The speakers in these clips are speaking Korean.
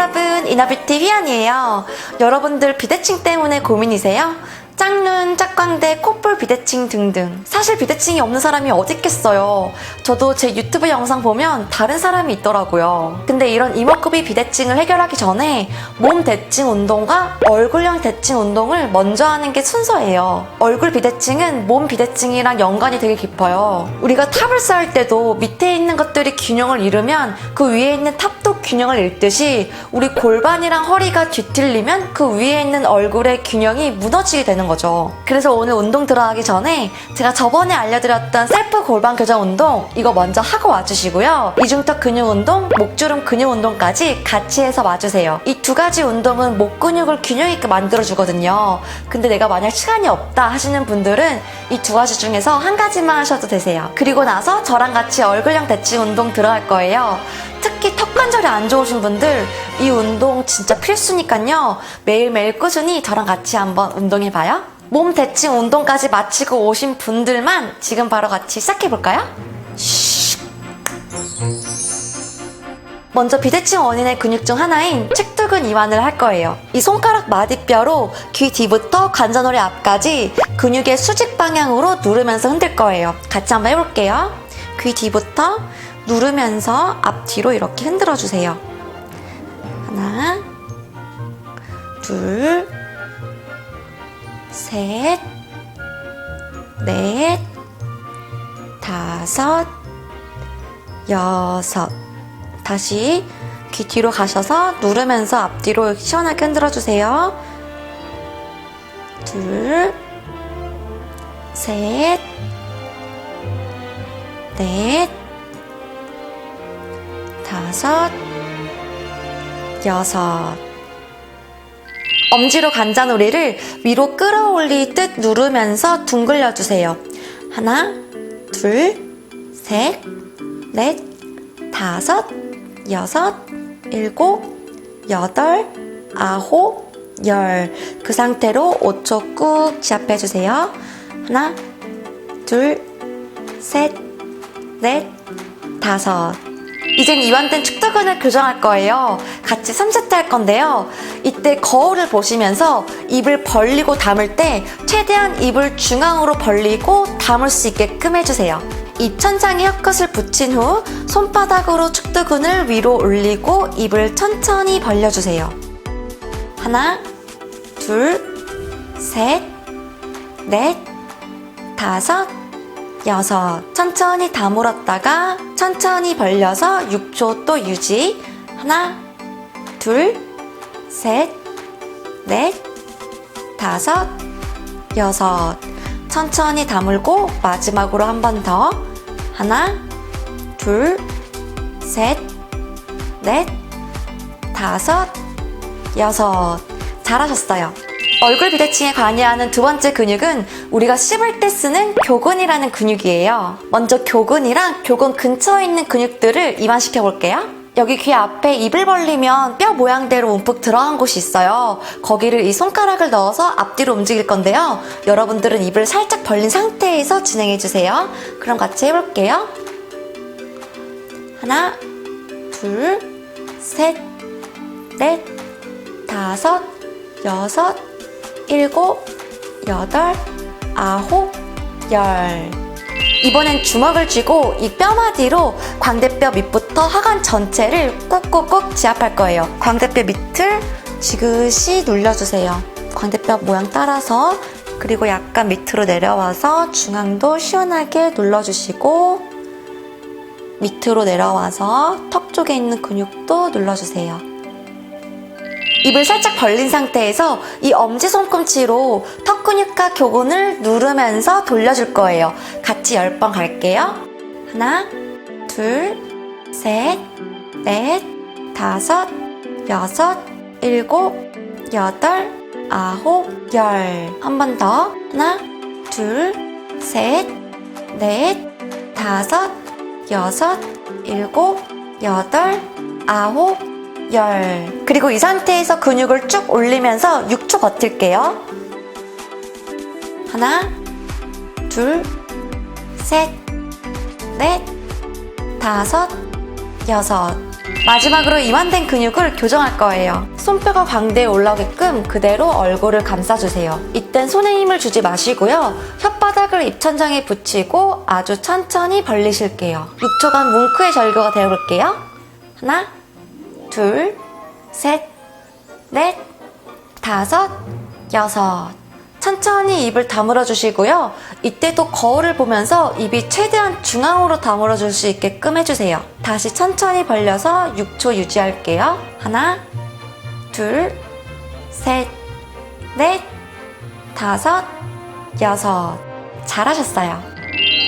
여러분, 이너뷰티 휘연이에요. 여러분들 비대칭 때문에 고민이세요? 짝눈, 짝광대, 콧볼 비대칭 등등. 사실 비대칭이 없는 사람이 어디 있겠어요. 저도 제 유튜브 영상 보면 다른 사람이 있더라고요. 근데 이런 이목구비 비대칭을 해결하기 전에 몸 대칭 운동과 얼굴형 대칭 운동을 먼저 하는 게 순서예요. 얼굴 비대칭은 몸 비대칭이랑 연관이 되게 깊어요. 우리가 탑을 쌓을 때도 밑에 있는 것들이 균형을 잃으면 그 위에 있는 탑도 균형을 잃듯이 우리 골반이랑 허리가 뒤틀리면 그 위에 있는 얼굴의 균형이 무너지게 되는 거죠. 그래서 오늘 운동 들어가기 전에 제가 저번에 알려드렸던 셀프 골반 교정 운동 이거 먼저 하고 와주시고요. 이중턱 근육 운동, 목주름 근육 운동까지 같이 해서 와주세요. 이 두 가지 운동은 목 근육을 균형 있게 만들어주거든요. 근데 내가 만약 시간이 없다 하시는 분들은 이 두 가지 중에서 한 가지만 하셔도 되세요. 그리고 나서 저랑 같이 얼굴형 대칭 운동 들어갈 거예요. 특히 턱 관절이 안 좋으신 분들 이 운동 진짜 필수니까요. 매일매일 꾸준히 저랑 같이 한번 운동해봐요. 몸 대칭 운동까지 마치고 오신 분들만 지금 바로 같이 시작해볼까요? 먼저 비대칭 원인의 근육 중 하나인 측두근 이완을 할 거예요. 이 손가락 마디뼈로 귀 뒤부터 관자놀이 앞까지 근육의 수직 방향으로 누르면서 흔들 거예요. 같이 한번 해볼게요. 귀 뒤부터 누르면서 앞뒤로 이렇게 흔들어 주세요. 하나, 둘, 셋, 넷, 다섯, 여섯. 다시 귀 뒤로 가셔서 누르면서 앞뒤로 시원하게 흔들어 주세요. 둘, 셋, 넷, 다섯, 여섯. 엄지로 관자놀이를 위로 끌어올리듯 누르면서 둥글려 주세요. 하나, 둘, 셋, 넷, 다섯, 여섯, 일곱, 여덟, 아홉, 열. 그 상태로 5초 꾹 지압해 주세요. 하나, 둘, 셋, 넷, 다섯. 이젠 이완된 축덕근을 교정할 거예요. 같이 3세트 할 건데요. 이때 거울을 보시면서 입을 벌리고 담을 때 최대한 입을 중앙으로 벌리고 담을 수 있게끔 해주세요. 입 천장에 혀끝을 붙인 후 손바닥으로 축두근을 위로 올리고 입을 천천히 벌려주세요. 하나, 둘, 셋, 넷, 다섯, 여섯. 천천히 다물었다가 천천히 벌려서 6초 또 유지. 하나, 둘, 셋, 넷, 다섯, 여섯. 천천히 다물고 마지막으로 한 번 더. 하나, 둘, 셋, 넷, 다섯, 여섯. 잘하셨어요. 얼굴 비대칭에 관여하는 두 번째 근육은 우리가 씹을 때 쓰는 교근이라는 근육이에요. 먼저 교근이랑 교근 근처에 있는 근육들을 이완시켜 볼게요. 여기 귀 앞에 입을 벌리면 뼈 모양대로 움푹 들어간 곳이 있어요. 거기를 이 손가락을 넣어서 앞뒤로 움직일 건데요. 여러분들은 입을 살짝 벌린 상태에서 진행해 주세요. 그럼 같이 해볼게요. 하나, 둘, 셋, 넷, 다섯, 여섯, 일곱, 여덟, 아홉, 열. 이번엔 주먹을 쥐고 이 뼈마디로 광대뼈 밑부터 하관 전체를 꾹꾹꾹 지압할 거예요. 광대뼈 밑을 지그시 눌려주세요. 광대뼈 모양 따라서 그리고 약간 밑으로 내려와서 중앙도 시원하게 눌러주시고 밑으로 내려와서 턱 쪽에 있는 근육도 눌러주세요. 입을 살짝 벌린 상태에서 이 엄지 손꿈치로 턱 근육과 교근을 누르면서 돌려줄 거예요. 같이 10번 갈게요. 하나, 둘, 셋, 넷, 다섯, 여섯, 일곱, 여덟, 아홉, 열. 한 번 더. 하나, 둘, 셋, 넷, 다섯, 여섯, 일곱, 여덟, 아홉, 열. 그리고 이 상태에서 근육을 쭉 올리면서 6초 버틸게요. 하나, 둘, 셋, 넷, 다섯, 여섯. 마지막으로 이완된 근육을 교정할 거예요. 손뼈가 광대에 올라오게끔 그대로 얼굴을 감싸주세요. 이땐 손에 힘을 주지 마시고요. 혓바닥을 입천장에 붙이고 아주 천천히 벌리실게요. 6초간 뭉크의 절교가 되어볼게요. 하나, 둘, 셋, 넷, 다섯, 여섯. 천천히 입을 다물어 주시고요. 이때도 거울을 보면서 입이 최대한 중앙으로 다물어 줄 수 있게끔 해주세요. 다시 천천히 벌려서 6초 유지할게요. 하나, 둘, 셋, 넷, 다섯, 여섯. 잘하셨어요.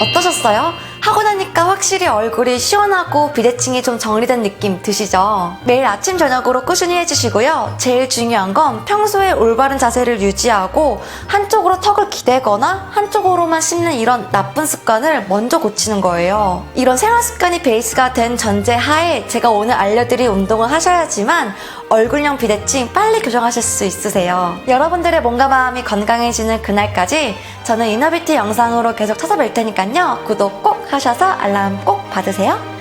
어떠셨어요? 하고 나니까 확실히 얼굴이 시원하고 비대칭이 좀 정리된 느낌 드시죠? 매일 아침 저녁으로 꾸준히 해주시고요. 제일 중요한 건 평소에 올바른 자세를 유지하고 한쪽으로 턱을 기대거나 한쪽으로만 씹는 이런 나쁜 습관을 먼저 고치는 거예요. 이런 생활 습관이 베이스가 된 전제 하에 제가 오늘 알려드릴 운동을 하셔야지만 얼굴형 비대칭 빨리 교정하실 수 있으세요. 여러분들의 몸과 마음이 건강해지는 그날까지 저는 이너비티 영상으로 계속 찾아뵐 테니까요. 구독 꼭 하셔서 알람 꼭 받으세요.